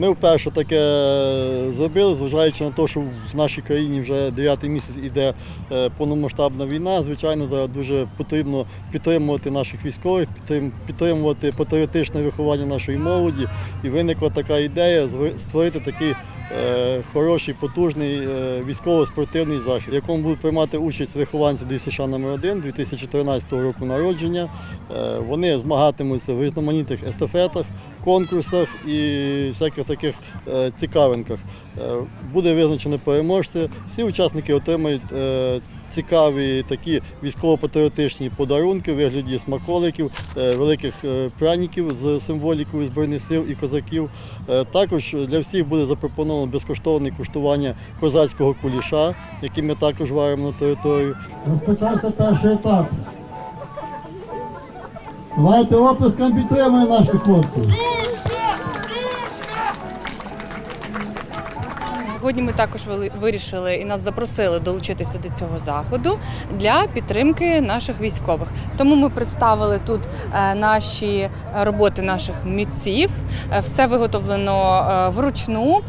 Ми вперше таке зробили, зважаючи на те, що в нашій країні вже дев'ятий місяць іде е, повномасштабна війна. Звичайно, зараз дуже потрібно підтримувати наших військових, підтримувати патріотичне виховання нашої молоді. І виникла така ідея створити такий е, хороший, потужний е, військово-спортивний захід, в якому будуть приймати участь вихованці ДЮСШ номер 1 2013 року народження. Вони змагатимуться в різноманітних естафетах, конкурсах і всяких таких е, цікавинках. Е, Буде визначено переможця. Всі учасники отримають е, цікаві такі військово-патріотичні подарунки у вигляді смаколиків, великих пряників з символікою Збройних сил і козаків. Також для всіх буде запропоновано безкоштовне куштування козацького куліша, який ми також варимо на територію. Розпочався перший етап. Давайте оплеском підтримуємо наших хлопців. Сьогодні ми також вирішили і нас запросили долучитися до цього заходу для підтримки наших військових. Тому ми представили тут е, наші роботи наших митців. Е, Все виготовлено е, вручну,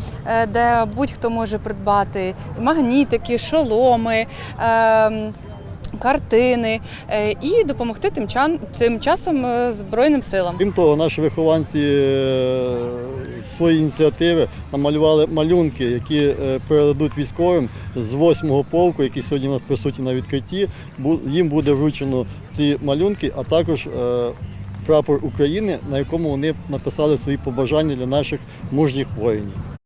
де будь-хто може придбати магнітики, шоломи. Картини е, і допомогти тим, тим часом е, Збройним силам. Крім того, наші вихованці е, свої ініціативи намалювали малюнки, які передадуть військовим з 8-го полку, який сьогодні у нас присутні на відкритті. Їм буде вручено ці малюнки, а також прапор України, на якому вони написали свої побажання для наших мужніх воїнів.